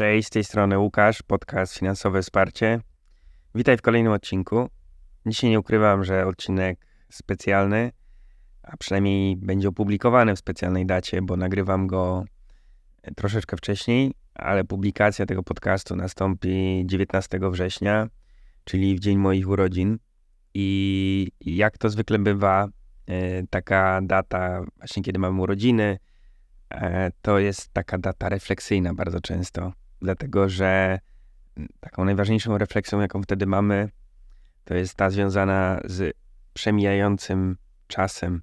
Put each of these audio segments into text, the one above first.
Cześć, z tej strony Łukasz, podcast Finansowe Wsparcie. Witaj w kolejnym odcinku. Dzisiaj nie ukrywam, że odcinek specjalny, a przynajmniej będzie opublikowany w specjalnej dacie, bo nagrywam go troszeczkę wcześniej, ale publikacja tego podcastu nastąpi 19 września, czyli w dzień moich urodzin. I jak to zwykle bywa, e, taka data, właśnie kiedy mamy urodziny, e, to jest taka data refleksyjna bardzo często, dlatego że taką najważniejszą refleksją, jaką wtedy mamy, to jest ta związana z przemijającym czasem,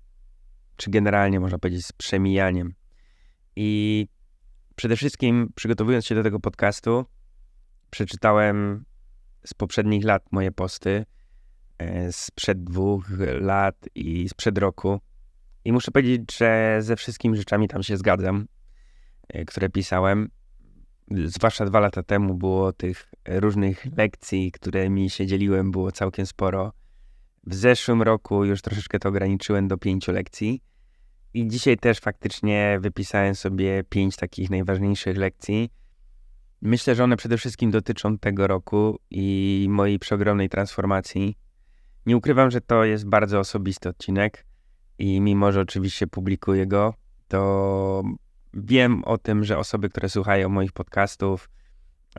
czy generalnie można powiedzieć z przemijaniem. I przede wszystkim przygotowując się do tego podcastu, przeczytałem z poprzednich lat moje posty, e, sprzed dwóch lat i sprzed roku. I muszę powiedzieć, że ze wszystkimi rzeczami tam się zgadzam, e, które pisałem. Zwłaszcza dwa lata temu było tych różnych lekcji, którymi się dzieliłem, było całkiem sporo. W zeszłym roku już troszeczkę to ograniczyłem do pięciu lekcji. I dzisiaj też faktycznie wypisałem sobie pięć takich najważniejszych lekcji. Myślę, że one przede wszystkim dotyczą tego roku i mojej przeogromnej transformacji. Nie ukrywam, że to jest bardzo osobisty odcinek i mimo, że oczywiście publikuję go, to wiem o tym, że osoby, które słuchają moich podcastów,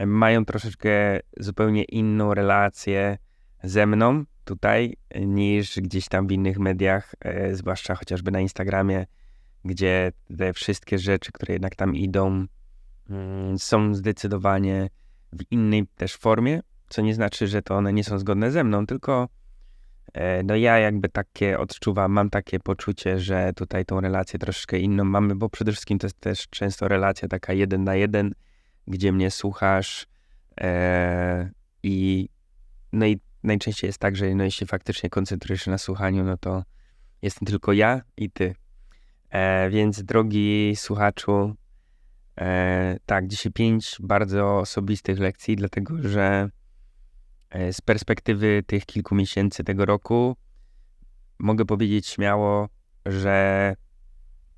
mają troszeczkę zupełnie inną relację ze mną tutaj niż gdzieś tam w innych mediach, e, zwłaszcza chociażby na Instagramie, gdzie te wszystkie rzeczy, które jednak tam idą, mm, są zdecydowanie w innej też formie, co nie znaczy, że to one nie są zgodne ze mną, tylko e, no ja jakby takie odczuwam, mam takie poczucie, że tutaj tą relację troszeczkę inną mamy, bo przede wszystkim to jest też często relacja taka jeden na jeden, gdzie mnie słuchasz e, i no i najczęściej jest tak, że no jeśli faktycznie koncentrujesz się na słuchaniu, no to jestem tylko ja i ty. E, więc drogi słuchaczu, e, tak, dzisiaj pięć bardzo osobistych lekcji, dlatego że e, z perspektywy tych kilku miesięcy tego roku mogę powiedzieć śmiało, że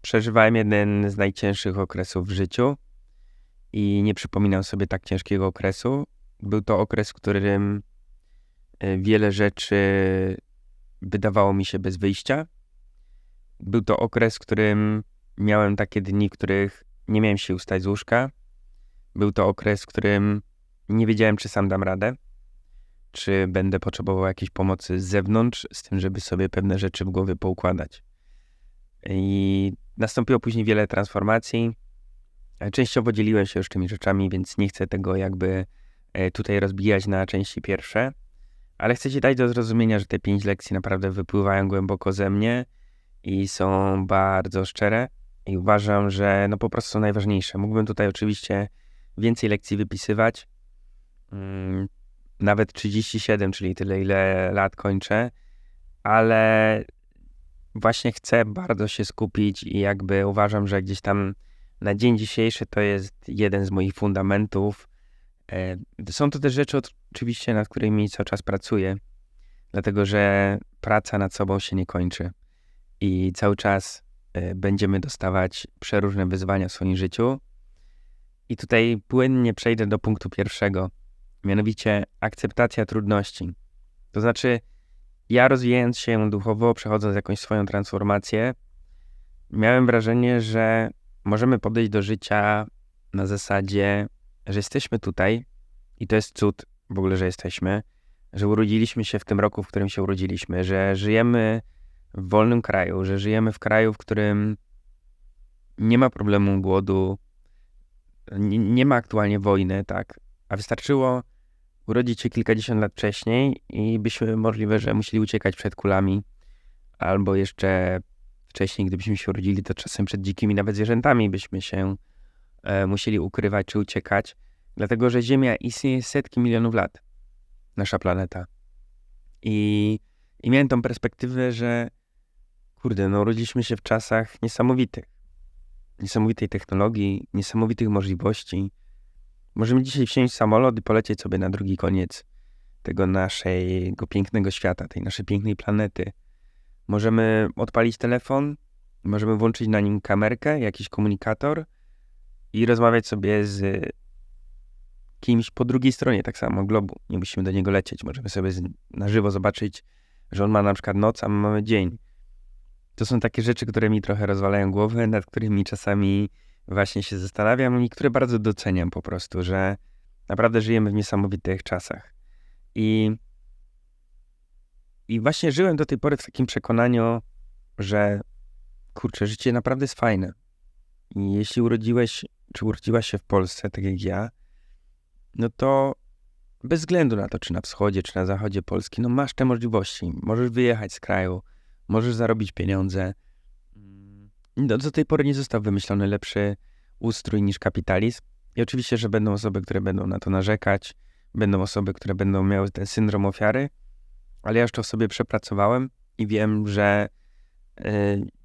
przeżywałem jeden z najcięższych okresów w życiu i nie przypominam sobie tak ciężkiego okresu. Był to okres, w którym e, wiele rzeczy wydawało mi się bez wyjścia. Był to okres, w którym miałem takie dni, w których nie miałem się ustać z łóżka. Był to okres, w którym nie wiedziałem, czy sam dam radę, czy będę potrzebował jakiejś pomocy z zewnątrz, z tym, żeby sobie pewne rzeczy w głowie poukładać. I nastąpiło później wiele transformacji. Częściowo dzieliłem się już tymi rzeczami, więc nie chcę tego jakby e, tutaj rozbijać na części pierwsze, ale chcę Ci dać do zrozumienia, że te pięć lekcji naprawdę wypływają głęboko ze mnie i są bardzo szczere i uważam, że no po prostu są najważniejsze. Mógłbym tutaj oczywiście więcej lekcji wypisywać, mm, nawet 37, czyli tyle ile lat kończę, ale właśnie chcę bardzo się skupić i jakby uważam, że gdzieś tam na dzień dzisiejszy to jest jeden z moich fundamentów. E, są to też rzeczy oczywiście, nad którymi cały czas pracuję, dlatego że praca nad sobą się nie kończy i cały czas e, będziemy dostawać przeróżne wyzwania w swoim życiu. I tutaj płynnie przejdę do punktu pierwszego, mianowicie akceptacja trudności. To znaczy, ja rozwijając się duchowo, przechodząc jakąś swoją transformację, miałem wrażenie, że możemy podejść do życia na zasadzie, że jesteśmy tutaj i to jest cud w ogóle, że jesteśmy, że urodziliśmy się w tym roku, w którym się urodziliśmy, że żyjemy w wolnym kraju, że żyjemy w kraju, w którym nie ma problemu głodu, nie, ma aktualnie wojny, tak, a wystarczyło urodzić się kilkadziesiąt lat wcześniej i byśmy możliwe, że musieli uciekać przed kulami, albo jeszcze wcześniej, gdybyśmy się urodzili, to czasem przed dzikimi nawet zwierzętami byśmy się e, musieli ukrywać czy uciekać, dlatego że Ziemia istnieje setki milionów lat, nasza planeta. I, i miałem tą perspektywę, że kurde, no urodziliśmy się w czasach niesamowitych. Niesamowitej technologii, niesamowitych możliwości. Możemy dzisiaj wsiąść w samolot i polecieć sobie na drugi koniec tego naszego pięknego świata, tej naszej pięknej planety. Możemy odpalić telefon, możemy włączyć na nim kamerkę, jakiś komunikator i rozmawiać sobie z kimś po drugiej stronie tak samo globu. Nie musimy do niego lecieć. Możemy sobie na żywo zobaczyć, że on ma na przykład noc, a my mamy dzień. To są takie rzeczy, które mi trochę rozwalają głowę, nad którymi czasami właśnie się zastanawiam i które bardzo doceniam po prostu, że naprawdę żyjemy w niesamowitych czasach. I, i właśnie żyłem do tej pory w takim przekonaniu, że kurczę, życie naprawdę jest fajne. I jeśli urodziłeś, czy urodziłaś się w Polsce, tak jak ja, no to bez względu na to, czy na wschodzie, czy na zachodzie Polski, no masz te możliwości. Możesz wyjechać z kraju, możesz zarobić pieniądze. No, do tej pory nie został wymyślony lepszy ustrój niż kapitalizm. I oczywiście, że będą osoby, które będą na to narzekać, będą osoby, które będą miały ten syndrom ofiary, ale ja już to sobie przepracowałem i wiem, że y,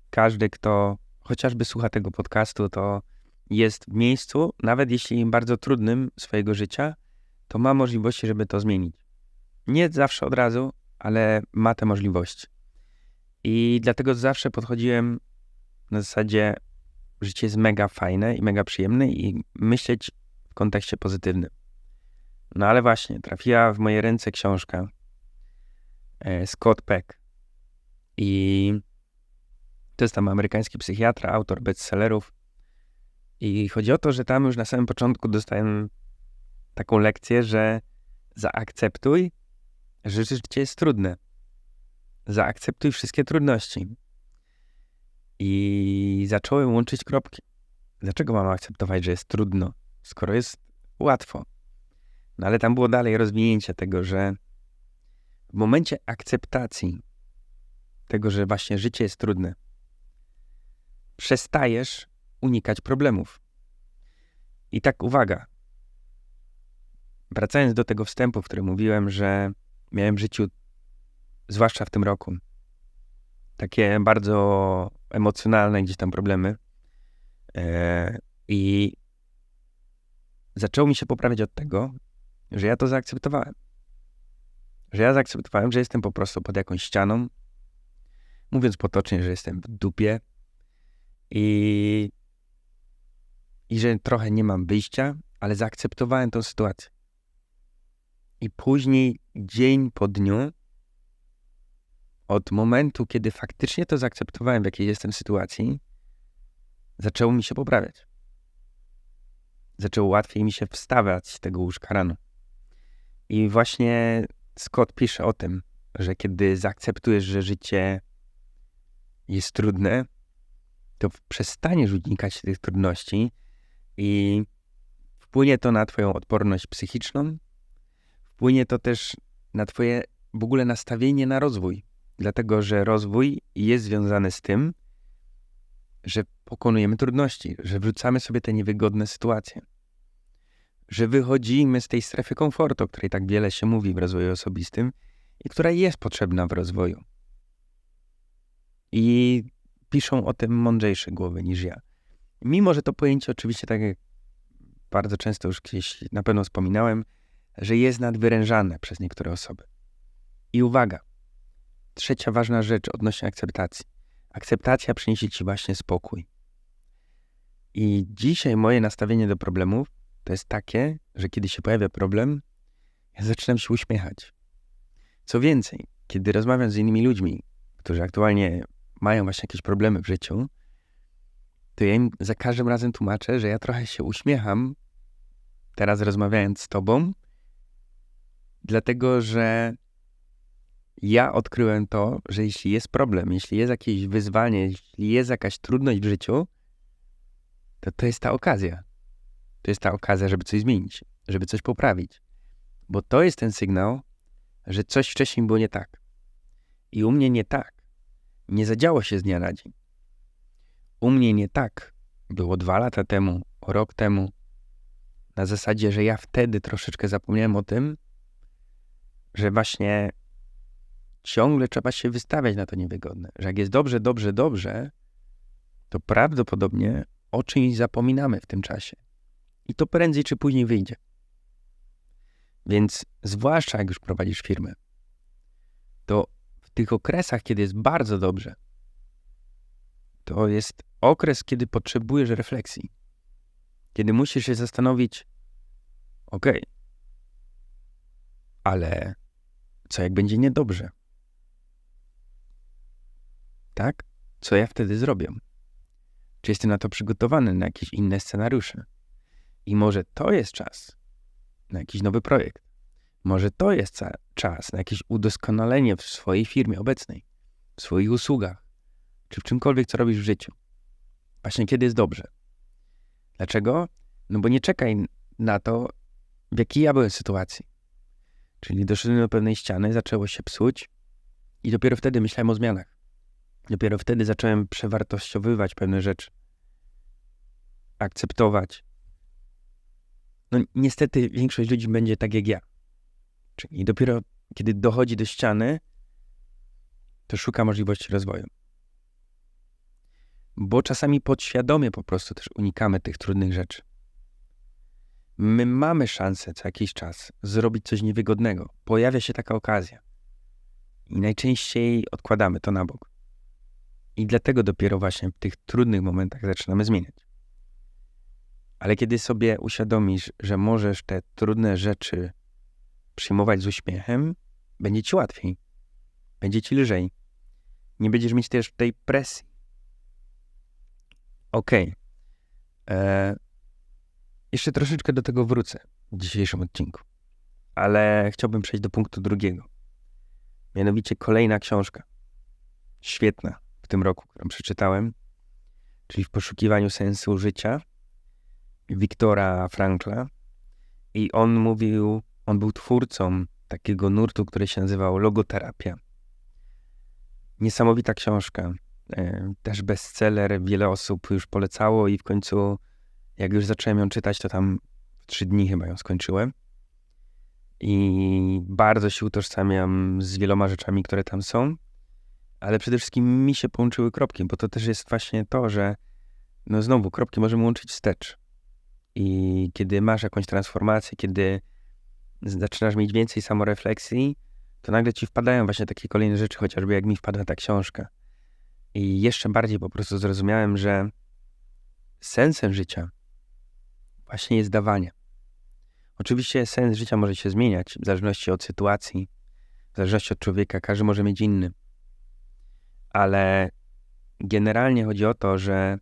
każdy, kto chociażby słucha tego podcastu, to jest w miejscu, nawet jeśli bardzo trudnym swojego życia, to ma możliwości, żeby to zmienić. Nie zawsze od razu, ale ma te możliwości. I dlatego zawsze podchodziłem na zasadzie, życie jest mega fajne i mega przyjemne i myśleć w kontekście pozytywnym. No ale właśnie, trafiła w moje ręce książka e, Scott Peck. I to jest tam amerykański psychiatra, autor bestsellerów. I chodzi o to, że tam już na samym początku dostałem taką lekcję, że zaakceptuj, że życie jest trudne. Zaakceptuj wszystkie trudności. I zacząłem łączyć kropki. Dlaczego mam akceptować, że jest trudno, skoro jest łatwo? No ale tam było dalej rozwinięcie tego, że w momencie akceptacji tego, że właśnie życie jest trudne, przestajesz unikać problemów. I tak uwaga. Wracając do tego wstępu, w którym mówiłem, że miałem w życiu, zwłaszcza w tym roku, takie bardzo emocjonalne gdzieś tam problemy. E, I zaczęło mi się poprawiać od tego, że ja to zaakceptowałem. Że ja zaakceptowałem, że jestem po prostu pod jakąś ścianą, mówiąc potocznie, że jestem w dupie i, i że trochę nie mam wyjścia, ale zaakceptowałem tą sytuację. I później, dzień po dniu, od momentu, kiedy faktycznie to zaakceptowałem, w jakiej jestem sytuacji, zaczęło mi się poprawiać. Zaczęło łatwiej mi się wstawać z tego łóżka rano. I właśnie Scott pisze o tym, że kiedy zaakceptujesz, że życie jest trudne, to przestaniesz unikać tych trudności i wpłynie to na Twoją odporność psychiczną, wpłynie to też na Twoje w ogóle nastawienie na rozwój, dlatego że rozwój jest związany z tym, że pokonujemy trudności, że wrzucamy sobie te niewygodne sytuacje że wychodzimy z tej strefy komfortu, o której tak wiele się mówi w rozwoju osobistym i która jest potrzebna w rozwoju. I piszą o tym mądrzejsze głowy niż ja. Mimo, że to pojęcie oczywiście, tak jak bardzo często już gdzieś na pewno wspominałem, że jest nadwyrężane przez niektóre osoby. I uwaga, trzecia ważna rzecz odnośnie akceptacji. Akceptacja przyniesie ci właśnie spokój. I dzisiaj moje nastawienie do problemów to jest takie, że kiedy się pojawia problem, ja zaczynam się uśmiechać. Co więcej, kiedy rozmawiam z innymi ludźmi, którzy aktualnie mają właśnie jakieś problemy w życiu, to ja im za każdym razem tłumaczę, że ja trochę się uśmiecham, teraz rozmawiając z tobą, dlatego że ja odkryłem to, że jeśli jest problem, jeśli jest jakieś wyzwanie, jeśli jest jakaś trudność w życiu, to to jest ta okazja to jest ta okazja, żeby coś zmienić, żeby coś poprawić. Bo to jest ten sygnał, że coś wcześniej było nie tak. I u mnie nie tak. Nie zadziało się z dnia na dzień. U mnie nie tak było dwa lata temu, rok temu. Na zasadzie, że ja wtedy troszeczkę zapomniałem o tym, że właśnie ciągle trzeba się wystawiać na to niewygodne. Że jak jest dobrze, dobrze, dobrze, to prawdopodobnie o czymś zapominamy w tym czasie. I to prędzej czy później wyjdzie. Więc zwłaszcza jak już prowadzisz firmę, to w tych okresach, kiedy jest bardzo dobrze, to jest okres, kiedy potrzebujesz refleksji. Kiedy musisz się zastanowić, Okej. Ale co jak będzie niedobrze? Tak? Co ja wtedy zrobię? Czy jestem na to przygotowany, na jakieś inne scenariusze? I może to jest czas na jakiś nowy projekt. Może to jest czas na jakieś udoskonalenie w swojej firmie obecnej, w swoich usługach, czy w czymkolwiek, co robisz w życiu. Właśnie kiedy jest dobrze. Dlaczego? No bo nie czekaj na to, w jakiej ja byłem sytuacji. Czyli doszedłem do pewnej ściany, zaczęło się psuć i dopiero wtedy myślałem o zmianach. Dopiero wtedy zacząłem przewartościowywać pewne rzeczy. Akceptować. No niestety większość ludzi będzie tak jak ja. Czyli dopiero kiedy dochodzi do ściany, to szuka możliwości rozwoju. Bo czasami podświadomie po prostu też unikamy tych trudnych rzeczy. My mamy szansę co jakiś czas zrobić coś niewygodnego. Pojawia się taka okazja. I najczęściej odkładamy to na bok. I dlatego dopiero właśnie w tych trudnych momentach zaczynamy zmieniać. Ale kiedy sobie uświadomisz, że możesz te trudne rzeczy przyjmować z uśmiechem, będzie ci łatwiej. Będzie ci lżej. Nie będziesz mieć też tej presji. Okej. Okay. E, jeszcze troszeczkę do tego wrócę w dzisiejszym odcinku. Ale chciałbym przejść do punktu drugiego. Mianowicie kolejna książka. Świetna w tym roku, którą przeczytałem. Czyli w poszukiwaniu sensu życia Wiktora Frankla. I on mówił, on był twórcą takiego nurtu, który się nazywał Logoterapia. Niesamowita książka. E, też bestseller, wiele osób już polecało i w końcu jak już zacząłem ją czytać, to tam w trzy dni chyba ją skończyłem. I bardzo się utożsamiam z wieloma rzeczami, które tam są, ale przede wszystkim mi się połączyły kropki, bo to też jest właśnie to, że no znowu kropki możemy łączyć wstecz. I kiedy masz jakąś transformację, kiedy zaczynasz mieć więcej samorefleksji, to nagle ci wpadają właśnie takie kolejne rzeczy, chociażby jak mi wpadła ta książka. I jeszcze bardziej po prostu zrozumiałem, że sensem życia właśnie jest dawanie. Oczywiście sens życia może się zmieniać w zależności od sytuacji, w zależności od człowieka, każdy może mieć inny. Ale generalnie chodzi o to, że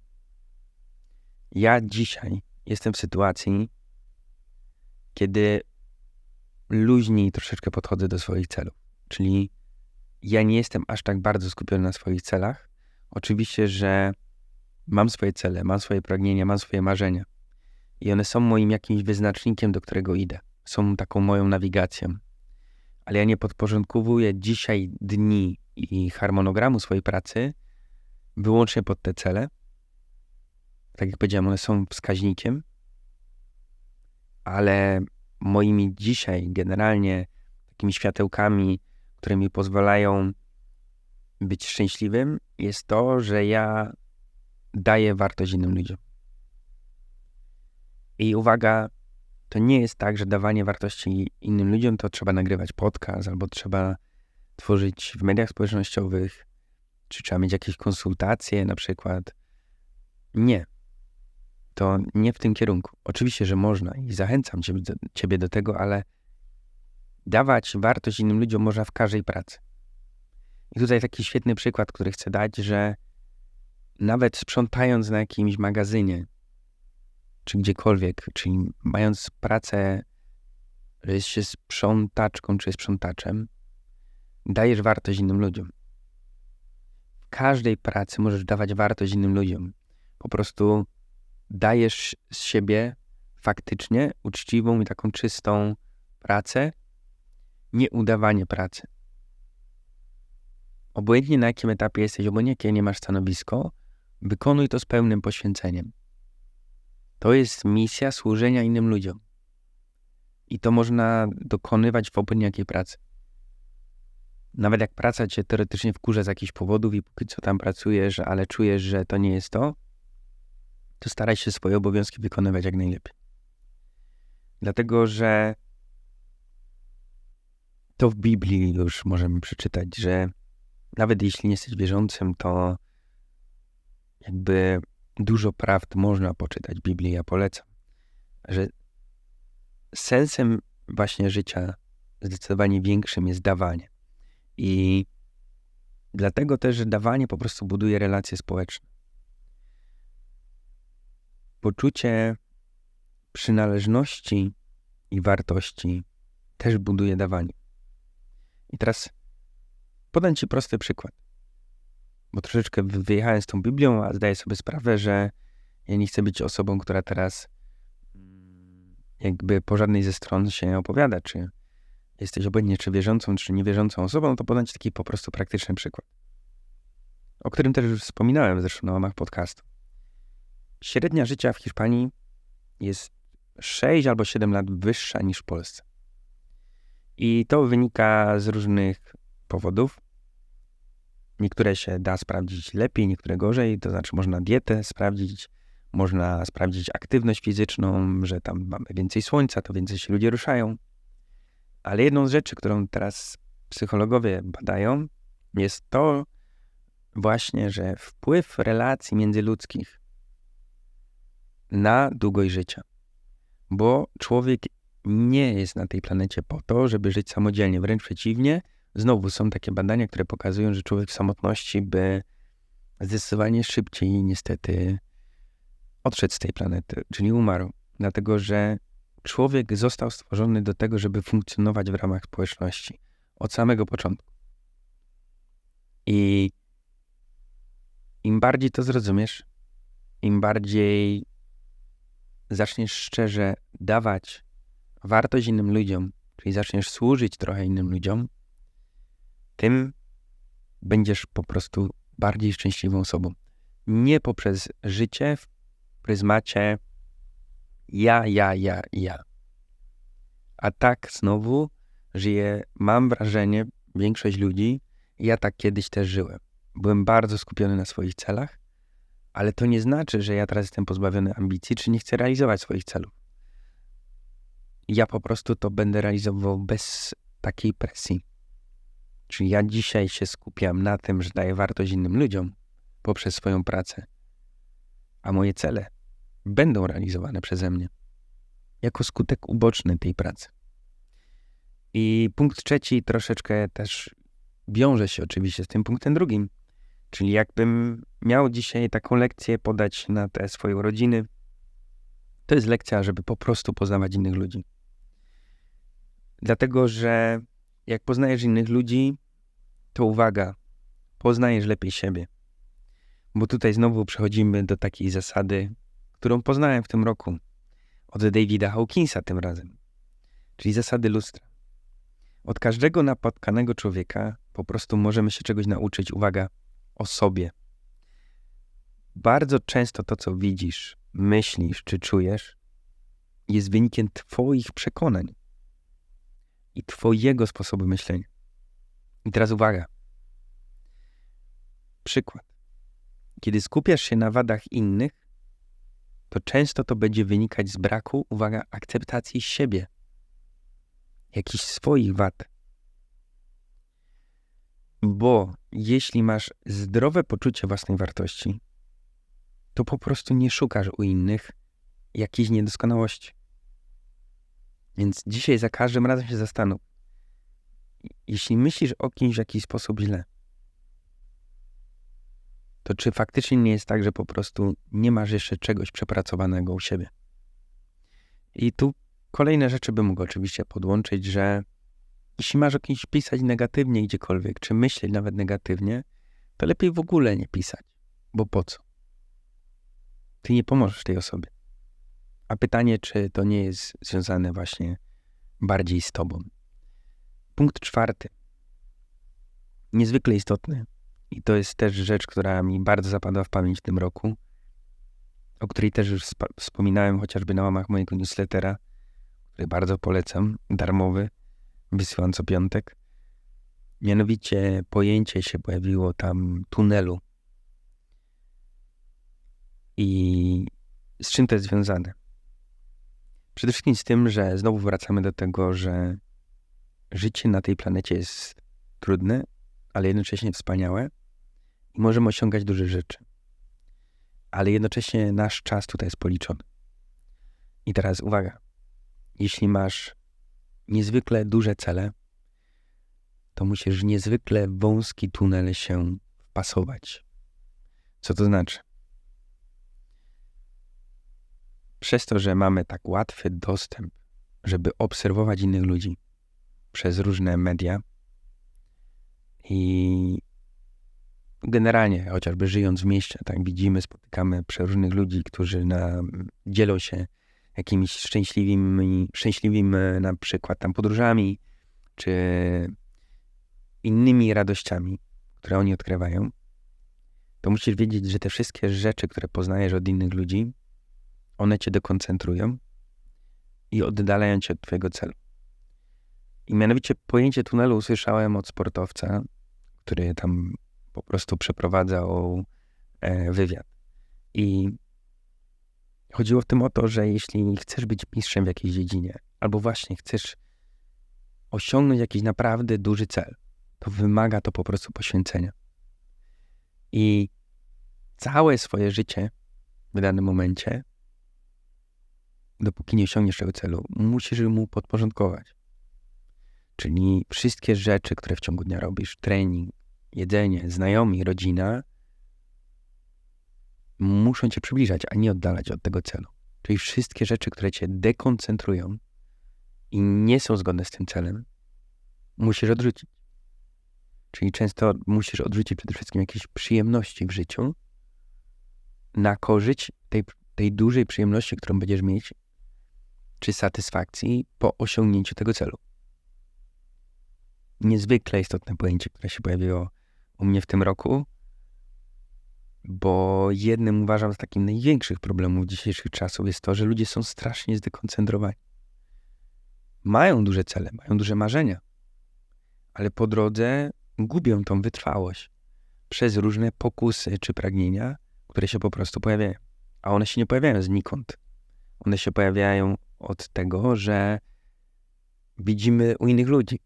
ja dzisiaj jestem w sytuacji, kiedy luźniej troszeczkę podchodzę do swoich celów. Czyli ja nie jestem aż tak bardzo skupiony na swoich celach. Oczywiście, że mam swoje cele, mam swoje pragnienia, mam swoje marzenia i one są moim jakimś wyznacznikiem, do którego idę. Są taką moją nawigacją. Ale ja nie podporządkowuję dzisiaj dni i harmonogramu swojej pracy wyłącznie pod te cele. Tak jak powiedziałem, one są wskaźnikiem, ale moimi dzisiaj generalnie takimi światełkami, które mi pozwalają być szczęśliwym, jest to, że ja daję wartość innym ludziom. I uwaga, to nie jest tak, że dawanie wartości innym ludziom to trzeba nagrywać podcast albo trzeba tworzyć w mediach społecznościowych, czy trzeba mieć jakieś konsultacje na przykład. Nie. To nie w tym kierunku. Oczywiście, że można i zachęcam ciebie do, tego, ale dawać wartość innym ludziom można w każdej pracy. I tutaj taki świetny przykład, który chcę dać, że nawet sprzątając na jakimś magazynie, czy gdziekolwiek, czyli mając pracę, że jest się sprzątaczką czy sprzątaczem, dajesz wartość innym ludziom. W każdej pracy możesz dawać wartość innym ludziom. Po prostu dajesz z siebie faktycznie uczciwą i taką czystą pracę, nie udawanie pracy. Obojętnie na jakim etapie jesteś, obojętnie jakie nie masz stanowisko, wykonuj to z pełnym poświęceniem. To jest misja służenia innym ludziom. I to można dokonywać w obojętnie jakiej pracy. Nawet jak praca cię teoretycznie wkurza z jakichś powodów i póki co tam pracujesz, ale czujesz, że to nie jest to, to staraj się swoje obowiązki wykonywać jak najlepiej. Dlatego, że to w Biblii już możemy przeczytać, że nawet jeśli nie jesteś wierzącym, to jakby dużo prawd można poczytać w Biblii. Ja polecam, że sensem właśnie życia zdecydowanie większym jest dawanie. I dlatego też, że dawanie po prostu buduje relacje społeczne. Poczucie przynależności i wartości też buduje dawanie. I teraz podam Ci prosty przykład. Bo troszeczkę wyjechałem z tą Biblią, a zdaję sobie sprawę, że ja nie chcę być osobą, która teraz mm, jakby po żadnej ze stron się opowiada, czy jesteś obojętnie czy wierzącą, czy niewierzącą osobą, no to podam Ci taki po prostu praktyczny przykład. O którym też już wspominałem zresztą na łamach podcastu. Średnia życia w Hiszpanii jest 6 albo 7 lat wyższa niż w Polsce. I to wynika z różnych powodów. Niektóre się da sprawdzić lepiej, niektóre gorzej. To znaczy, można dietę sprawdzić, można sprawdzić aktywność fizyczną, że tam mamy więcej słońca, to więcej się ludzie ruszają. Ale jedną z rzeczy, którą teraz psychologowie badają, jest to właśnie, że wpływ relacji międzyludzkich na długość życia. Bo człowiek nie jest na tej planecie po to, żeby żyć samodzielnie. Wręcz przeciwnie, znowu są takie badania, które pokazują, że człowiek w samotności by zdecydowanie szybciej niestety odszedł z tej planety, czyli umarł. Dlatego, że człowiek został stworzony do tego, żeby funkcjonować w ramach społeczności od samego początku. I im bardziej to zrozumiesz, im bardziej zaczniesz szczerze dawać wartość innym ludziom, czyli zaczniesz służyć trochę innym ludziom, tym będziesz po prostu bardziej szczęśliwą osobą. Nie poprzez życie w pryzmacie ja, ja, ja, ja. A tak znowu żyje, mam wrażenie, większość ludzi, ja tak kiedyś też żyłem. Byłem bardzo skupiony na swoich celach, ale to nie znaczy, że ja teraz jestem pozbawiony ambicji, czy nie chcę realizować swoich celów. Ja po prostu to będę realizował bez takiej presji. Czyli ja dzisiaj się skupiam na tym, że daję wartość innym ludziom poprzez swoją pracę, a moje cele będą realizowane przeze mnie jako skutek uboczny tej pracy. I punkt trzeci troszeczkę też wiąże się oczywiście z tym punktem drugim. Czyli jakbym miał dzisiaj taką lekcję podać na te swoje urodziny, to jest lekcja, żeby po prostu poznawać innych ludzi. Dlatego, że jak poznajesz innych ludzi, to uwaga, poznajesz lepiej siebie. Bo tutaj znowu przechodzimy do takiej zasady, którą poznałem w tym roku od Davida Hawkinsa tym razem, czyli zasady lustra. Od każdego napotkanego człowieka po prostu możemy się czegoś nauczyć, uwaga, o sobie. Bardzo często to, co widzisz, myślisz czy czujesz, jest wynikiem Twoich przekonań i Twojego sposobu myślenia. I teraz uwaga. Przykład. Kiedy skupiasz się na wadach innych, to często to będzie wynikać z braku, uwaga, akceptacji siebie, jakichś swoich wad. Bo jeśli masz zdrowe poczucie własnej wartości, to po prostu nie szukasz u innych jakiejś niedoskonałości. Więc dzisiaj za każdym razem się zastanów. Jeśli myślisz o kimś w jakiś sposób źle, to czy faktycznie nie jest tak, że po prostu nie masz jeszcze czegoś przepracowanego u siebie? I tu kolejne rzeczy bym mógł oczywiście podłączyć, że jeśli masz o kimś pisać negatywnie gdziekolwiek, czy myśleć nawet negatywnie, to lepiej w ogóle nie pisać. Bo po co? Ty nie pomożesz tej osobie. A pytanie, czy to nie jest związane właśnie bardziej z tobą. Punkt czwarty. Niezwykle istotny. I to jest też rzecz, która mi bardzo zapadła w pamięć w tym roku, o której też już wspominałem chociażby na łamach mojego newslettera, który bardzo polecam, darmowy wysyłam co piątek. Mianowicie pojęcie się pojawiło tam tunelu. I z czym to jest związane? Przede wszystkim z tym, że znowu wracamy do tego, że życie na tej planecie jest trudne, ale jednocześnie wspaniałe i możemy osiągać duże rzeczy. Ale jednocześnie nasz czas tutaj jest policzony. I teraz uwaga. jeśli masz niezwykle duże cele, to musisz w niezwykle wąski tunel się wpasować. Co to znaczy? Przez to, że mamy tak łatwy dostęp, żeby obserwować innych ludzi przez różne media i generalnie, chociażby żyjąc w mieście, tak widzimy, spotykamy przeróżnych ludzi, którzy na, dzielą się jakimiś szczęśliwymi, szczęśliwymi na przykład tam podróżami, czy innymi radościami, które oni odkrywają, to musisz wiedzieć, że te wszystkie rzeczy, które poznajesz od innych ludzi, one cię dekoncentrują i oddalają cię od twojego celu. I mianowicie pojęcie tunelu usłyszałem od sportowca, który tam po prostu przeprowadzał e, wywiad. I chodziło w tym o to, że jeśli chcesz być mistrzem w jakiejś dziedzinie, albo właśnie chcesz osiągnąć jakiś naprawdę duży cel, to wymaga to po prostu poświęcenia. I całe swoje życie w danym momencie, dopóki nie osiągniesz tego celu, musisz mu podporządkować. Czyli wszystkie rzeczy, które w ciągu dnia robisz, trening, jedzenie, znajomi, rodzina, muszą cię przybliżać, a nie oddalać od tego celu. Czyli wszystkie rzeczy, które cię dekoncentrują i nie są zgodne z tym celem, musisz odrzucić. Czyli często musisz odrzucić przede wszystkim jakieś przyjemności w życiu na korzyść tej, tej dużej przyjemności, którą będziesz mieć, czy satysfakcji po osiągnięciu tego celu. Niezwykle istotne pojęcie, które się pojawiło u mnie w tym roku, bo jednym uważam z takich największych problemów dzisiejszych czasów jest to, że ludzie są strasznie zdekoncentrowani. Mają duże cele, mają duże marzenia, ale po drodze gubią tą wytrwałość przez różne pokusy czy pragnienia, które się po prostu pojawiają. A one się nie pojawiają znikąd. One się pojawiają od tego, że widzimy u innych ludzi,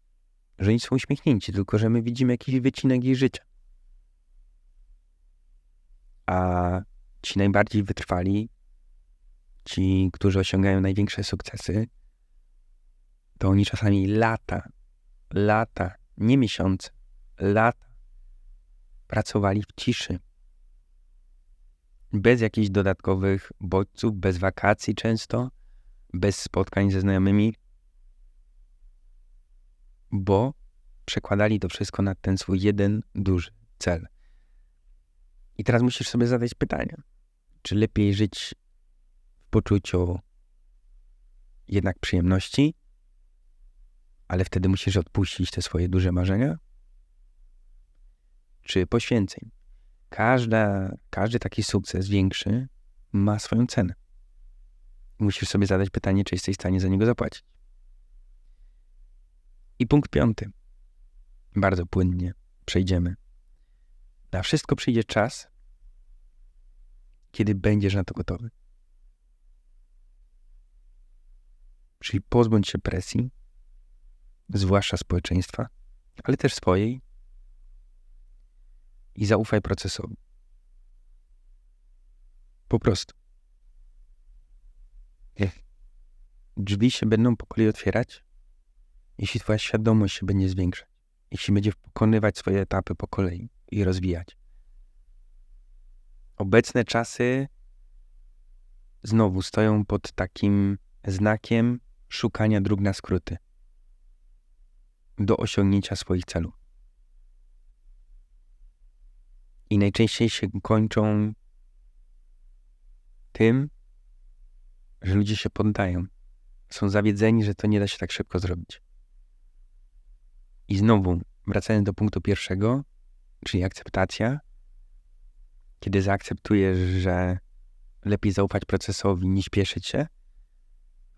że oni są uśmiechnięci, tylko że my widzimy jakiś wycinek ich życia. A ci najbardziej wytrwali, ci, którzy osiągają największe sukcesy, to oni czasami lata, lata, nie miesiące, lata pracowali w ciszy. Bez jakichś dodatkowych bodźców, bez wakacji często, bez spotkań ze znajomymi, bo przekładali to wszystko na ten swój jeden duży cel. I teraz musisz sobie zadać pytanie, czy lepiej żyć w poczuciu jednak przyjemności, ale wtedy musisz odpuścić te swoje duże marzenia? Czy poświęceń? Każda, każdy taki sukces większy ma swoją cenę. Musisz sobie zadać pytanie, czy jesteś w stanie za niego zapłacić. I punkt piąty. Bardzo płynnie przejdziemy. Na wszystko przyjdzie czas, kiedy będziesz na to gotowy. Czyli pozbądź się presji, zwłaszcza społeczeństwa, ale też swojej i zaufaj procesowi. Po prostu. Drzwi się będą po kolei otwierać, jeśli Twoja świadomość się będzie zwiększać, jeśli będziesz pokonywać swoje etapy po kolei i rozwijać. Obecne czasy znowu stoją pod takim znakiem szukania dróg na skróty do osiągnięcia swoich celów. I najczęściej się kończą tym, że ludzie się poddają. Są zawiedzeni, że to nie da się tak szybko zrobić. I znowu, wracając do punktu pierwszego, czyli akceptacja, kiedy zaakceptujesz, że lepiej zaufać procesowi niż spieszyć się,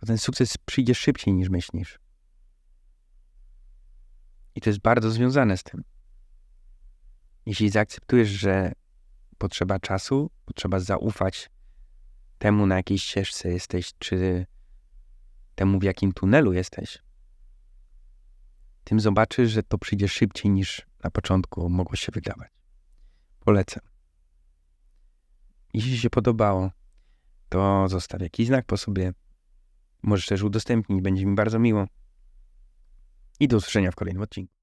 to ten sukces przyjdzie szybciej niż myślisz. I to jest bardzo związane z tym. Jeśli zaakceptujesz, że potrzeba czasu, potrzeba zaufać temu, na jakiej ścieżce jesteś, czy temu, w jakim tunelu jesteś, tym zobaczysz, że to przyjdzie szybciej niż na początku mogło się wydawać. Polecam. Jeśli się podobało, to zostaw jakiś znak po sobie, Możesz też udostępnić, będzie mi bardzo miło. I do usłyszenia w kolejnym odcinku.